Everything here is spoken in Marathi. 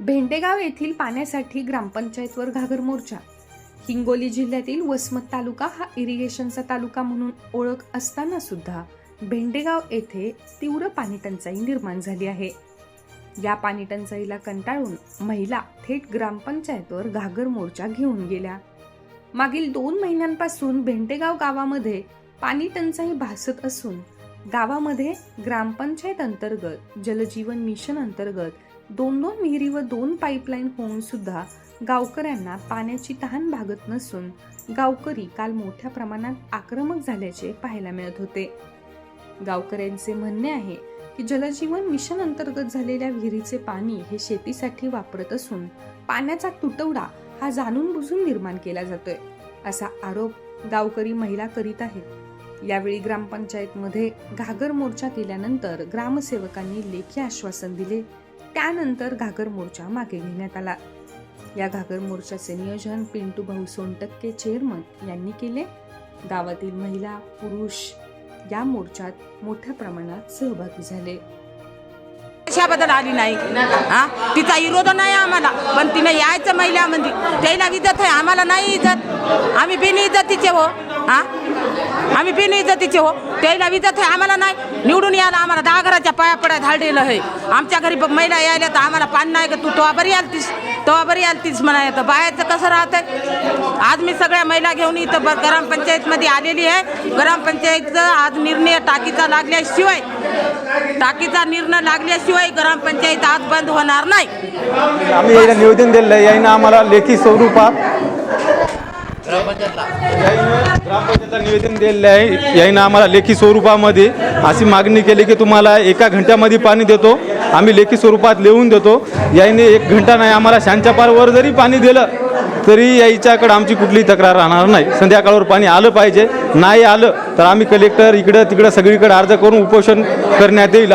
भेंडेगाव येथील पाण्यासाठी ग्रामपंचायतवर घागर मोर्चा. हिंगोली जिल्ह्यातील वसमत तालुका हा इरिगेशनचा तालुका म्हणून ओळख असताना सुद्धा भेंडेगाव येथे तीव्र पाणी टंचाई निर्माण झाली आहे. या पाणी टंचाईला कंटाळून महिला थेट ग्रामपंचायतवर घागर मोर्चा घेऊन गेल्या. मागील दोन महिन्यांपासून भेंडेगाव गावामध्ये पाणी टंचाई भासत असून गावामध्ये ग्रामपंचायत अंतर्गत जलजीवन मिशन अंतर्गत दोन दोन विहिरी व दोन पाईपलाईन होऊन सुद्धा गावकऱ्यांना पाण्याची तहान भागत नसून गावकरी काल मोठ्या प्रमाणात आक्रमक झाल्याचे पाहायला मिळत होते. गावकऱ्यांचे म्हणणे आहे की जलजीवन मिशन अंतर्गत झालेल्या विहिरीचे पाणी हे शेतीसाठी वापरत असून पाण्याचा तुटवडा हा जाणून बुजून निर्माण केला जातोय असा आरोप गावकरी महिला करीत आहेत. यावेळी ग्रामपंचायतमध्ये घागर मोर्चा केल्यानंतर ग्रामसेवकांनी लेखी आश्वासन दिले त्यानंतर घागर मोर्चा मागे घेण्यात आला. या घागर मोर्चाचे नियोजन पिंटू भाऊ सोनटक्के चेअरमन यांनी केले. गावातील महिला पुरुष या मोर्चात मोठ्या प्रमाणात सहभागी झाले. पक्षाबद्दल आली नाही. हा? तिचा विरोध नाही आम्हाला. पण तिने यायचं महिलामध्ये. त्याला इज्जत आहे. आम्हाला नाही इज्जत. आम्ही बिन इज्जतीचे हो. हा? आम्ही बिन इज्जतीचे हो. त्याला इज्जत आहे. आम्हाला नाही. निवडून यायला आम्हाला दहा घराच्या पाया पड्या धाडलेलं आहे. आमच्या घरी महिला यायला तर आम्हाला पाणी नाही का? तू तो आभारी आलतीस. तो बरी आलतीस म्हणा येतं बाहेरचं कसं राहतं आज मी सगळ्या महिला घेऊन इथं ब- ग्रामपंचायतमध्ये आलेली आहे. ग्रामपंचायतचं आज निर्णय टाकीचा लागल्याशिवाय टाकीचा निर्णय लागल्याशिवाय ग्रामपंचायत आज बंद होणार नाही. आम्ही याला निवेदन दिलेलं आहे. याईनं आम्हाला लेखी स्वरूपात याईनं ग्रामपंचायतला निवेदन दिलेलं आहे. याईनं आम्हाला लेखी स्वरूपामध्ये अशी मागणी केली की तुम्हाला एका घंट्यामध्ये पाणी देतो. आम्ही लेखी स्वरूपात लिहून देतो. याईने एक घंटा नाही आम्हाला शांच्या पारवर जरी पाणी दिलं तरी याच्याकडं आमची कुठलीही तक्रार राहणार नाही. संध्याकाळवर पाणी आलं पाहिजे. नाही आलं तर आम्ही कलेक्टर इकडं तिकडं सगळीकडे अर्ज करून उपोषण करण्यात येईल.